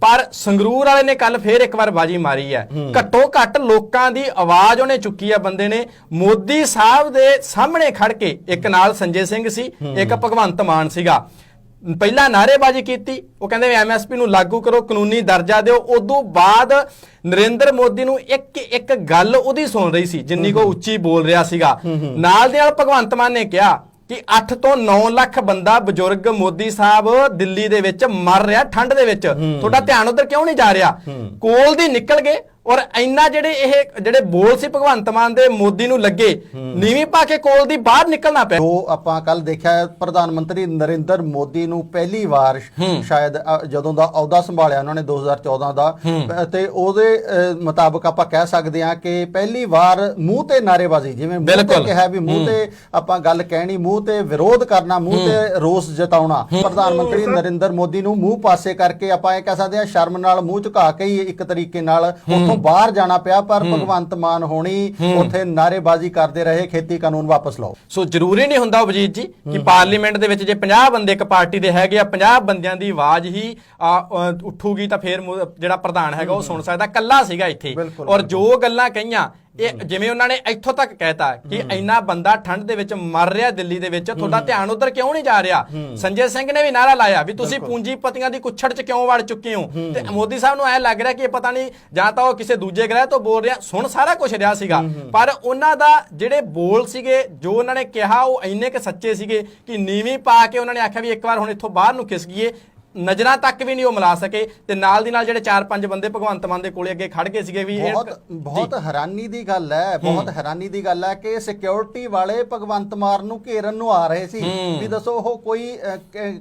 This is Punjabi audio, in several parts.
ਪਰ ਸੰਗਰੂਰ ਵਾਲੇ ਨੇ ਕੱਲ ਫੇਰ ਇੱਕ ਵਾਰ ਬਾਜੀ ਮਾਰੀ ਹੈ। ਘੱਟੋ ਘੱਟ ਲੋਕਾਂ ਦੀ ਆਵਾਜ਼ ਉਹਨੇ ਚੁੱਕੀ ਹੈ ਬੰਦੇ ਨੇ। ਮੋਦੀ ਸਾਹਿਬ ਦੇ ਸਾਹਮਣੇ ਖੜ ਕੇ ਇੱਕ ਨਾਲ ਸੰਜੇ ਸਿੰਘ ਸੀ ਇੱਕ ਭਗਵੰਤ ਮਾਨ ਸੀਗਾ। ਪਹਿਲਾਂ ਨਾਅਰੇਬਾਜ਼ੀ ਕੀਤੀ ਉਹ ਕਹਿੰਦੇ ਐਮਐਸਪੀ ਨੂੰ ਲਾਗੂ ਕਰੋ ਕਾਨੂੰਨੀ ਦਰਜਾ ਦਿਓ। ਉਦੋਂ ਬਾਅਦ ਨਰਿੰਦਰ ਮੋਦੀ ਨੂੰ ਇੱਕ ਇੱਕ ਗੱਲ ਉਹਦੀ ਸੁਣ ਰਹੀ ਸੀ ਜਿੰਨੀ ਕੋ ਉੱਚੀ ਬੋਲ ਰਿਹਾ ਸੀਗਾ। ਨਾਲ ਦੇ ਨਾਲ ਭਗਵੰਤ ਮਾਨ ਨੇ ਕਿਹਾ ਕਿ 8 ਤੋਂ 9 ਲੱਖ ਬੰਦਾ ਬਜ਼ੁਰਗ ਮੋਦੀ ਸਾਹਿਬ ਦਿੱਲੀ ਦੇ ਵਿੱਚ ਮਰ ਰਿਹਾ ਠੰਡ ਦੇ ਵਿੱਚ। ਤੁਹਾਡਾ ਧਿਆਨ ਉਧਰ ਕਿਉਂ ਨਹੀਂ ਜਾ ਰਿਹਾ? ਕੋਲ ਦੀ ਨਿਕਲ ਗਏ ਔਰ ਇੰਨਾ ਜਿਹੜੇ ਇਹ ਜਿਹੜੇ ਬੋਲ ਸੀ ਭਗਵੰਤ ਮਾਨ ਦੇ ਮੋਦੀ ਨੂੰ ਲੱਗੇ ਨੀਵੀਂ ਪਾ ਕੇ ਕੋਲ ਦੀ ਬਾਹਰ ਨਿਕਲਣਾ ਪਿਆ। ਜੋ ਆਪਾਂ ਕੱਲ ਦੇਖਿਆ ਪ੍ਰਧਾਨ ਮੰਤਰੀ ਨਰਿੰਦਰ ਮੋਦੀ ਨੂੰ ਪਹਿਲੀ ਵਾਰ ਸ਼ਾਇਦ ਜਦੋਂ ਦਾ ਅਹੁਦਾ ਸੰਭਾਲਿਆ ਉਹਨਾਂ ਨੇ 2014 ਦਾ ਤੇ ਉਹਦੇ ਮੁਤਾਬਕ ਆਪਾਂ ਕਹਿ ਸਕਦੇ ਹਾਂ ਕਿ ਪਹਿਲੀ ਵਾਰ ਮੂੰਹ ਤੇ ਨਾਰੇਬਾਜ਼ੀ ਜਿਵੇਂ ਮੂੰਹ ਤੇ ਬਿਲਕੁਲ। ਕਿਹਾ ਵੀ ਮੂੰਹ ਤੇ ਆਪਾਂ ਗੱਲ ਕਹਿਣੀ ਮੂੰਹ ਤੇ ਵਿਰੋਧ ਕਰਨਾ ਮੂੰਹ ਤੇ ਰੋਸ ਜਤਾਉਣਾ। ਪ੍ਰਧਾਨ ਮੰਤਰੀ ਨਰਿੰਦਰ ਮੋਦੀ ਨੂੰ ਮੂੰਹ ਪਾਸੇ ਕਰਕੇ ਆਪਾਂ ਇਹ ਕਹਿ ਸਕਦੇ ਹਾਂ ਸ਼ਰਮ ਨਾਲ ਮੂੰਹ ਝੁਕਾ ਕੇ ਹੀ ਇੱਕ ਤਰੀਕੇ ਨਾਲ ਉੱਥੋਂ ਬਾਹਰ ਜਾਣਾ ਪਿਆ ਪਰ ਭਗਵੰਤ ਮਾਨ ਹੋਣੀ ਉੱਥੇ ਨਾਰੇਬਾਜ਼ੀ ਕਰਦੇ ਰਹੇ ਖੇਤੀ ਕਾਨੂੰਨ ਵਾਪਸ ਲਓ। ਸੋ ਜ਼ਰੂਰੀ ਨਹੀਂ ਹੁੰਦਾ ਅਭਜੀਤ ਜੀ ਕਿ ਪਾਰਲੀਮੈਂਟ ਦੇ ਵਿੱਚ ਜੇ 50 ਬੰਦੇ ਇੱਕ ਪਾਰਟੀ ਦੇ ਹੈਗੇ ਆ 50 ਬੰਦਿਆਂ ਦੀ ਆਵਾਜ਼ ਹੀ ਉੱਠੂਗੀ ਤਾਂ ਫੇਰ ਜਿਹੜਾ ਪ੍ਰਧਾਨ ਹੈਗਾ ਉਹ ਸੁਣ ਸਕਦਾ ਕੱਲਾ ਸੀਗਾ ਇੱਥੇ। ਔਰ ਜੋ ਗੱਲਾਂ ਕਹੀਆਂ ਇਹ ਜਿਵੇਂ ਉਹਨਾਂ ਨੇ ਇੱਥੋਂ ਤੱਕ ਕਹਿਤਾ ਕਿ ਇੰਨਾ ਬੰਦਾ ਠੰਡ ਦੇ ਵਿੱਚ ਮਰ ਰਿਹਾ ਦਿੱਲੀ ਦੇ ਵਿੱਚ ਤੁਹਾਡਾ ਧਿਆਨ ਉਧਰ ਕਿਉਂ ਨਹੀਂ ਜਾ ਰਿਹਾ? ਸੰਜੇ ਸਿੰਘ ਨੇ ਵੀ ਨਾਰਾ ਲਾਇਆ ਵੀ ਤੁਸੀਂ ਪੂੰਜੀਪਤੀਆਂ ਦੀ ਕੁੱਛੜ 'ਚ ਕਿਉਂ ਵੜ ਚੁੱਕੇ ਹੋ? ਤੇ ਮੋਦੀ ਸਾਹਿਬ ਨੂੰ ਐ ਲੱਗ ਰਿਹਾ ਕਿ ਇਹ ਪਤਾ ਨਹੀਂ ਜਾਂ ਤਾਂ ਉਹ ਕਿਸੇ ਦੂਜੇ ਗ੍ਰਹਿ ਤੋਂ ਬੋਲ ਰਿਹਾ ਸੁਣ ਸਾਰਾ ਕੁਝ ਰਿਹਾ ਸੀਗਾ। ਪਰ ਉਹਨਾਂ ਦਾ ਜਿਹੜੇ ਬੋਲ ਸੀਗੇ ਜੋ ਉਹਨਾਂ ਨੇ ਕਿਹਾ ਉਹ ਇੰਨੇ ਕਿ ਸੱਚੇ ਸੀਗੇ ਕਿ ਨੀਵੀਂ ਪਾ ਕੇ ਉਹਨਾਂ ਨੇ ਆਖਿਆ ਵੀ ਇੱਕ ਵਾਰ ਹੁਣ ਇੱਥੋਂ ਬਾਹਰ ਨੂੰ ਖਿਸ ਗਈਏ ਨਜ਼ਰਾਂ ਤੱਕ ਵੀ ਨਹੀਂ ਉਹ ਮਿਲਾ ਸਕੇ ਤੇ ਨਾਲ ਦੀ ਨਾਲ ਜਿਹੜੇ 4-5 ਬੰਦੇ ਭਗਵੰਤ ਮਾਨ ਦੇ ਕੋਲੇ ਅੱਗੇ ਖੜ ਗਏ ਸੀਗੇ ਵੀ ਬਹੁਤ ਬਹੁਤ ਹੈਰਾਨੀ ਦੀ ਗੱਲ ਹੈ ਬਹੁਤ ਹੈਰਾਨੀ ਦੀ ਗੱਲ ਹੈ ਕਿ ਸਿਕਿਉਰਿਟੀ ਵਾਲੇ ਭਗਵੰਤ ਮਾਨ ਨੂੰ ਘੇਰਨ ਨੂੰ ਆ ਰਹੇ ਸੀ। ਵੀ ਦੱਸੋ ਉਹ ਕੋਈ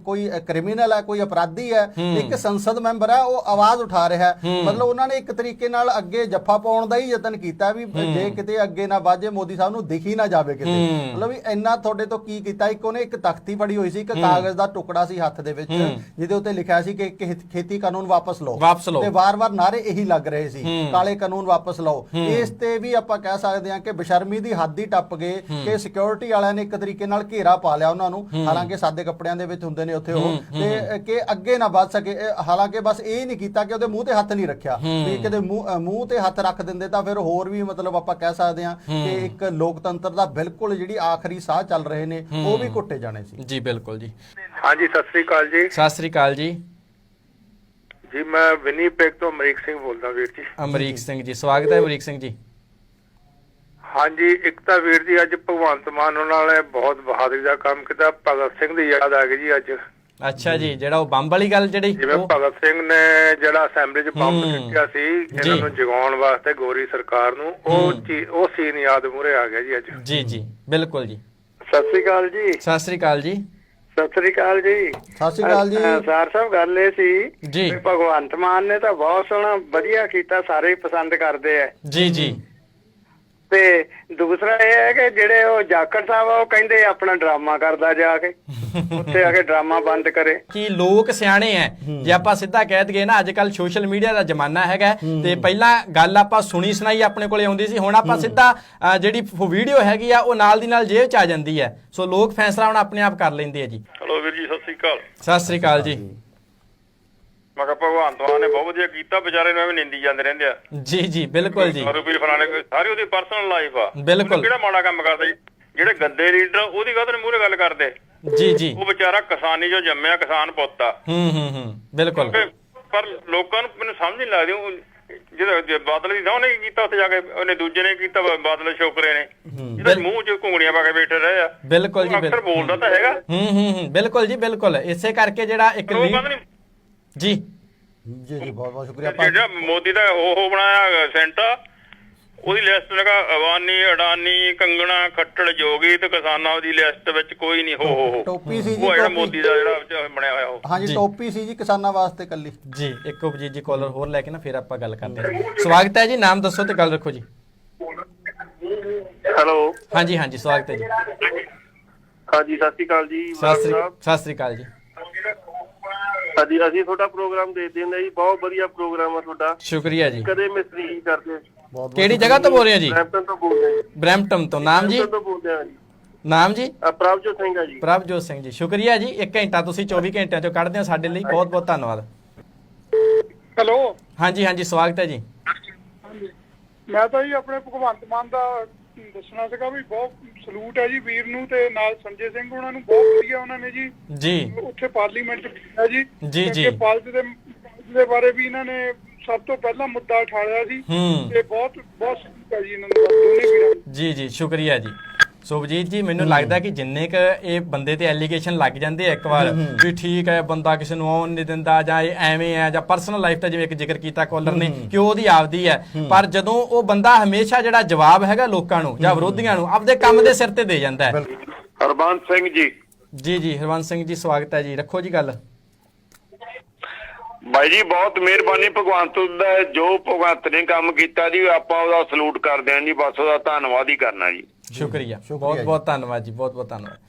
ਕੋਈ ਕ੍ਰਿਮੀਨਲ ਹੈ ਕੋਈ ਅਪਰਾਧੀ ਹੈ ਇੱਕ ਸੰਸਦ ਮੈਂਬਰ ਹੈ ਉਹ ਆਵਾਜ਼ ਉਠਾ ਰਿਹਾ ਹੈ। ਮਤਲਬ ਉਹਨਾਂ ਨੇ ਇੱਕ ਤਰੀਕੇ ਨਾਲ ਅੱਗੇ ਜੱਫਾ ਪਾਉਣ ਦਾ ਹੀ ਯਤਨ ਕੀਤਾ ਵੀ ਜੇ ਕਿਤੇ ਅੱਗੇ ਨਾ ਵਾਜੇ ਮੋਦੀ ਸਾਹਿਬ ਨੂੰ ਦਿਖ ਨਾ ਜਾਵੇ ਕਿਤੇ। ਮਤਲਬ ਵੀ ਇੰਨਾ ਤੁਹਾਡੇ ਤੋਂ ਕੀ ਕੀਤਾ ਇੱਕ ਉਹਨੇ ਇੱਕ ਤਖਤੀ ਫੜੀ ਹੋਈ ਸੀ ਇੱਕ ਕਾਗਜ਼ ਦਾ ਟੁਕੜਾ ਸੀ ਹੱਥ ਦੇ ਵਿੱਚ ਜਿਹਦੇ ਉੱਤੇ ਲਿਖਿਆ ਸੀ ਕਿ ਖੇਤੀ ਕਾਨੂੰਨ ਵਾਪਸ ਲਓ। ਵਾਪਸ ਲਓ। ਤੇ ਵਾਰ-ਵਾਰ ਨਾਰੇ ਇਹੀ ਲੱਗ ਰਹੇ ਸੀ। ਕਾਲੇ ਕਾਨੂੰਨ ਵਾਪਸ ਲਓ। ਇਸ ਤੇ ਵੀ ਆਪਾਂ ਕਹਿ ਸਕਦੇ ਹਾਂ ਕਿ ਬਸ਼ਰਮੀ ਦੀ ਹੱਦ ਹੀ ਟੱਪ ਗਏ ਕਿ ਸਿਕਿਉਰਿਟੀ ਵਾਲਿਆਂ ਨੇ ਇੱਕ ਤਰੀਕੇ ਨਾਲ ਘੇਰਾ ਪਾ ਲਿਆ ਉਹਨਾਂ ਨੂੰ। ਹਾਲਾਂਕਿ ਸਾਦੇ ਕੱਪੜਿਆਂ ਦੇ ਵਿੱਚ ਹੁੰਦੇ ਨੇ ਉੱਥੇ ਉਹ। ਤੇ ਕਿ ਅੱਗੇ ਨਾ ਵੱਧ ਸਕੇ। ਹਾਲਾਂਕਿ ਬਸ ਇਹ ਨਹੀਂ ਕੀਤਾ ਕਿ ਉਹਦੇ ਮੂੰਹ ਤੇ ਹੱਥ ਨਹੀਂ ਰੱਖਿਆ। ਵੀ ਕਿਤੇ ਮੂੰਹ ਤੇ ਹੱਥ ਰੱਖ ਦਿੰਦੇ ਤਾਂ ਫਿਰ ਹੋਰ ਵੀ ਮਤਲਬ ਆਪਾਂ ਕਹਿ ਸਕਦੇ ਹਾਂ ਕਿ ਇੱਕ ਲੋਕਤੰਤਰ ਦਾ ਬਿਲਕੁਲ ਜਿਹੜੀ ਆਖਰੀ ਸਾਹ ਚੱਲ ਰਹੇ ਨੇ ਉਹ ਵੀ ਘੁੱਟੇ ਜਾਣੇ ਸੀ। ਜੀ ਬਿਲਕੁਲ ਜੀ। ਹਾਂਜੀ ਸਤਿ ਸ੍ਰੀ ਅਕਾਲ ਜੀ। ਸਤਿ ਸ੍ਰੀ ਅਕਾਲ ਜੀ। ਜੀ ਮੈਂ ਵਿਨੀਪੈਗ ਤੋਂ ਅਮਰੀਕ ਸਿੰਘ ਬੋਲਦਾ ਵੀਰ ਜੀ। ਅਮਰੀਕ ਸਿੰਘ ਜੀ ਸਵਾਗਤ ਹੈ ਅਮਰੀਕ ਸਿੰਘ ਜੀ। ਹਾਂਜੀ ਇੱਕ ਤਾਂ ਵੀਰ ਜੀ ਅੱਜ ਭਗਵੰਤ ਮਾਨ ਉਹਨਾਂ ਨੇ ਬਹੁਤ ਬਹਾਦਰੀ ਦਾ ਕੰਮ ਕੀਤਾ। ਭਗਤ ਸਿੰਘ ਦੀ ਯਾਦ ਆ ਗਈ ਜੀ ਅੱਜ। ਅੱਛਾ ਜੀ ਜਿਹੜਾ ਉਹ ਬੰਬ ਵਾਲੀ ਗੱਲ ਜਿਹੜੀ ਜਿਵੇਂ ਭਗਤ ਸਿੰਘ ਨੇ ਜਿਹੜਾ ਅਸੈਂਬਲੀ 'ਚ ਬੰਬ। ਸੁੱਟਿਆ ਸੀ। ਇਹਨਾਂ ਨੂੰ ਜਗਾਉਣ ਵਾਸਤੇ ਗੋਰੀ ਸਰਕਾਰ ਨੂੰ ਉਹ ਉਹ ਸੀਨ ਯਾਦ ਮੂਰੇ ਆ ਗਿਆ ਜੀ ਅੱਜ। ਜੀ ਜੀ ਬਿਲਕੁਲ ਜੀ। ਸਤਿ ਸ੍ਰੀ ਅਕਾਲ ਜੀ। ਸਤਿ ਸ੍ਰੀ ਅਕਾਲ ਜੀ। ਸਤਿ ਸ੍ਰੀ ਅਕਾਲ ਜੀ। ਸਤਿ ਸ਼੍ਰੀ ਅਕਾਲ ਜੀ। ਸਰ ਸਾਹਿਬ ਗੱਲ ਇਹ ਸੀ ਜੀ। ਵੀ ਭਗਵੰਤ ਮਾਨ ਨੇ ਤਾਂ ਬਹੁਤ ਸੋਹਣਾ ਵਧੀਆ ਕੀਤਾ ਸਾਰੇ ਹੀ ਪਸੰਦ ਕਰਦੇ ਆ। ਜੀ ਜੀ। ਤੇ ਦੂਸਰਾ ਇਹ ਹੈ ਕਿ ਜਿਹੜੇ ਉਹ ਜਾਖੜ ਸਾਹਿਬ ਆ ਉਹ ਕਹਿੰਦੇ ਆਪਣਾ ਡਰਾਮਾ ਕਰਦਾ ਜਾ ਕੇ। ਉੱਥੇ ਆ ਕੇ ਡਰਾਮਾ ਬੰਦ ਕਰੇ। ਕਿ ਲੋਕ ਸਿਆਣੇ ਐ। ਜੇ ਆਪਾਂ ਸਿੱਧਾ ਕਹਿ ਦਈਏ ਨਾ ਅੱਜ ਕੱਲ ਸੋਸ਼ਲ ਮੀਡੀਆ ਦਾ ਜ਼ਮਾਨਾ ਹੈਗਾ ਤੇ ਪਹਿਲਾਂ ਗੱਲ ਆਪਾਂ ਸੁਣੀ ਸੁਣਾਈ ਆਪਣੇ ਕੋਲੇ ਆਉਂਦੀ ਸੀ ਹੁਣ ਆਪਾਂ ਸਿੱਧਾ ਜਿਹੜੀ ਵੀਡੀਓ ਹੈਗੀ ਆ ਉਹ ਨਾਲ ਦੀ ਨਾਲ ਜੇਬ ਚ ਆ ਜਾਂਦੀ ਹੈ ਸੋ ਲੋਕ ਫੈਸਲਾ ਹੁਣ ਆਪਣੇ ਆਪ ਕਰ ਲੈਂਦੇ ਆ ਜੀ। ਹਲੋ ਵੀਰ ਜੀ ਸਤਿ ਸ੍ਰੀ ਅਕਾਲ। ਸਤਿ ਸ੍ਰੀ ਅਕਾਲ ਜੀ। ਮੈਂ ਕਿਹਾ ਭਗਵਾਨ ਮਾਨ ਨੇ ਬਹੁਤ ਵਧੀਆ ਕੀਤਾ ਵਿਚਾਰੇ ਨੂੰ ਐਵੇਂ ਨਿੰਦੀ ਜਾਂਦੇ ਰਹਿੰਦੇ ਆ। ਜੀ ਜੀ ਬਿਲਕੁਲ ਜੀ। ਦਾਰੂ ਪੀਰ ਫਲਾਣੇ ਕੋਈ ਸਾਰੀ ਉਹਦੀ ਪਰਸਨਲ ਲਾਈਫ ਆ। ਬਿਲਕੁਲ। ਕਿਹੜਾ ਮਾੜਾ ਕੰਮ ਕਰਦਾ ਜੀ? ਜਿਹੜੇ ਗੰਦੇ ਲੀਡਰ ਉਹਦੀ ਗੱਲ ਮੂਹਰੇ ਗੱਲ ਕਰਦੇ। ਜੀ ਜੀ। ਉਹ ਵਿਚਾਰਾ ਕਿਸਾਨੀ ਜੋ ਜੰਮਿਆ ਕਿਸਾਨ ਪੁੱਤ ਆ। ਹੂੰ ਹੂੰ ਹੂੰ ਬਿਲਕੁਲ। ਤੇ ਪਰ ਲੋਕਾਂ ਨੂੰ ਮੈਨੂੰ ਸਮਝ ਨਹੀਂ ਲੱਗਦੀ ਉਹ ਜਿਹੜਾ ਬਾਦਲ ਦੀ ਨਾ ਉਹਨੇ ਕੀ ਕੀਤਾ ਉੱਥੇ ਜਾ ਕੇ? ਉਹਨੇ ਦੂਜੇ ਨੇ ਕੀਤਾ ਬਾਦਲ ਸ਼ੋਕਰੇ ਨੇ। ਜਿਹੜੇ ਮੂੰਹ 'ਚ ਘੁੰਗਣੀਆਂ ਪਾ ਕੇ ਬੈਠੇ ਰਹੇ ਆ। ਬਿਲਕੁਲ ਜੀ ਬਿਲਕੁਲ। ਬੋਲਦਾ ਤਾਂ ਹੈਗਾ। ਹੂੰ ਹੂੰ ਹੂੰ ਬਿਲਕੁਲ ਜੀ ਬਿਲਕੁਲ। ਇਸੇ ਕਰਕੇ ਜਿਹੜਾ ਇੱਕ ਪਰ ਉਹ ਲੀਡ ਕਹਿੰਦਾ ਨਹੀਂ ਜੀ। ਜੀ ਜੀ ਬਹੁਤ ਬਹੁਤ ਸ਼ੁਕਰੀਆ। ਆਪਾਂ ਜਿਹੜਾ ਮੋਦੀ ਦਾ ਉਹ ਉਹ ਬਣਾਇਆ ਸੈਂਟਾ ਉਹਦੀ ਲਿਸਟ ਲਗਾ ਅਵਾਨੀ ਅਡਾਨੀ ਕੰਗਣਾ ਖੱਟੜ ਜੋਗੀ ਤੇ ਕਿਸਾਨਾਂ ਦੀ ਲਿਸਟ ਵਿੱਚ ਕੋਈ ਨਹੀਂ। ਹੋ ਹੋ ਟੋਪੀ ਸੀ ਜੀ ਉਹ ਜਿਹੜਾ ਮੋਦੀ ਦਾ ਜਿਹੜਾ ਬਣਿਆ ਹੋਇਆ ਉਹ। ਹਾਂਜੀ। ਟੋਪੀ ਸੀ ਜੀ ਕਿਸਾਨਾਂ ਵਾਸਤੇ ਕੱਲੀ ਜੀ ਇੱਕ ਉਪਜੀਤ ਜੀ ਕਾਲਰ ਹੋਰ ਲੈ ਕੇ ਨਾ ਫਿਰ ਆਪਾਂ ਗੱਲ ਕਰਦੇ ਹਾਂ। ਸਵਾਗਤ ਹੈ ਜੀ ਨਾਮ ਦੱਸੋ ਤੇ ਗੱਲ ਰੱਖੋ ਜੀ। ਹੈਲੋ। ਹਾਂਜੀ ਹਾਂਜੀ ਸਵਾਗਤ ਹੈ ਜੀ। ਹਾਂਜੀ ਸਤਿ ਸ਼੍ਰੀ ਅਕਾਲ ਜੀ ਸਤਿ ਸ੍ਰੀ ਅਕਾਲ ਜੀ। ਹਾਂਜੀ ਅਸੀਂ ਤੁਹਾਡਾ ਪ੍ਰੋਗਰਾਮ ਦੇਖਦੇ ਹਾਂ ਜੀ ਬਹੁਤ ਵਧੀਆ ਪ੍ਰੋਗਰਾਮ ਆ ਤੁਹਾਡਾ। ਸ਼ੁਕਰੀਆ ਜੀ। ਕਦੇ ਮਿਸ ਨਹੀਂ ਕਰਦੇ। ਕਿਹੜੀ ਜਗ੍ਹਾ ਤੋਂ ਬੋਲ ਰਹੇ ਹੋ ਜੀ? ਬ੍ਰੈਂਪਟਨ ਤੋਂ ਬੋਲਦੇ ਹਾਂ ਜੀ। ਬ੍ਰੈਂਪਟਨ ਤੋਂ। ਨਾਮ ਜੀ? ਬਰੈਂਪਟਨ ਤੋਂ ਬੋਲਦੇ ਹਾਂ ਜੀ। ਨਾਮ ਜੀ? ਆ ਪ੍ਰਭਜੋਤ ਸਿੰਘ ਆ ਜੀ। ਪ੍ਰਭਜੋਤ ਸਿੰਘ ਜੀ। ਸ਼ੁਕਰੀਆ ਜੀ। 1 ਘੰਟਾ ਤੁਸੀਂ 24 ਘੰਟਿਆਂ ਚੋਂ ਕੱਢਦੇ ਹੋ ਸਾਡੇ ਲਈ। ਬਹੁਤ ਬਹੁਤ ਧੰਨਵਾਦ। ਹੈਲੋ। ਹਾਂਜੀ ਹਾਂਜੀ। ਸਵਾਗਤ ਹੈ ਜੀ। ਹਾਂਜੀ। ਮੈਂ ਤਾਂ ਜੀ ਆਪਣੇ ਭਗਵੰਤ ਮਾਨ ਦਾ ਦੱਸਣਾ ਸੀਗਾ ਵੀ ਬਹੁਤ ਸਲੂਟ ਹੈ ਜੀ ਵੀਰ ਨੂੰ ਤੇ ਨਾਲ ਸੰਜੇ ਸਿੰਘ ਉਹਨਾਂ ਨੂੰ ਬਹੁਤ ਵਧੀਆ ਉਹਨਾਂ ਨੇ ਜੀ ਜੀ। ਉੱਥੇ ਪਾਰਲੀਮੈਂਟ ਕੀਤਾ ਜੀ। ਜੀ, ਜੀ। ਪਾਲਸ ਦੇ ਦੇ ਬਾਰੇ ਵੀ ਇਹਨਾਂ ਨੇ ਸਭ ਤੋਂ ਪਹਿਲਾਂ ਮੁੱਦਾ ਉਠਾਲਿਆ ਸੀ। ਤੇ ਬਹੁਤ ਬਹੁਤ ਹੈ ਜੀ ਇਹਨਾਂ ਨੂੰ ਦੋਨੇ ਵੀਰਾਂ ਨੂੰ ਜੀ ਜੀ ਸ਼ੁਕਰੀਆ ਜੀ। ਸੁਭਜੀਤ ਜੀ ਮੈਨੂੰ ਲੱਗਦਾ ਕਿ ਜਿੰਨੇ ਕ ਇਹ ਬੰਦੇ ਤੇ ਐਲੀਗੇਸ਼ਨ ਲੱਗ ਜਾਂਦੇ ਆ ਇੱਕ ਵਾਰ ਵੀ ਠੀਕ ਹੈ ਬੰਦਾ ਕਿਸੇ ਨੂੰ ਆਉਣ ਨਹੀਂ ਦਿੰਦਾ ਜਾਂ ਇਹ ਐਵੇਂ ਹੈ ਜਾਂ ਪਰਸਨਲ ਲਾਈਫ ਦਾ ਜਿਵੇਂ ਇੱਕ ਜ਼ਿਕਰ ਕੀਤਾ ਕਾਲਰ ਨੇ ਕਿ ਉਹਦੀ ਆਪਦੀ ਹੈ। ਪਰ ਜਦੋਂ ਉਹ ਬੰਦਾ ਹਮੇਸ਼ਾ ਜਿਹੜਾ ਜਵਾਬ ਹੈਗਾ ਲੋਕਾਂ ਨੂੰ ਜਾਂ ਵਿਰੋਧੀਆਂ ਨੂੰ ਆਪਦੇ ਕੰਮ ਦੇ ਸਿਰ ਤੇ ਦੇ ਜਾਂਦਾ ਹੈ। ਹਰਬੰਸ ਸਿੰਘ ਜੀ। ਜੀ ਜੀ ਹਰਵੰਸ ਸਿੰਘ ਜੀ ਸਵਾਗਤ ਹੈ ਜੀ। ਰੱਖੋ ਜੀ ਗੱਲ। ਬਾਈ ਜੀ ਬਹੁਤ ਮਿਹਰਬਾਨੀ ਭਗਵੰਤ ਦਾ ਜੋ ਭਗਵੰਤ ਨੇ ਕੰਮ ਕੀਤਾ ਜੀ ਆਪਾਂ ਉਹਦਾ ਸਲੂਟ ਕਰਦੇ ਹਾਂ ਜੀ। ਬਸ ਉਹਦਾ ਧੰਨਵਾਦ ਹੀ ਕਰਨਾ ਜੀ। ਸ਼ੁਕਰੀਆ ਬਹੁਤ। ਬਹੁਤ ਧੰਨਵਾਦ ਜੀ ਬਹੁਤ ਬਹੁਤ ਧੰਨਵਾਦ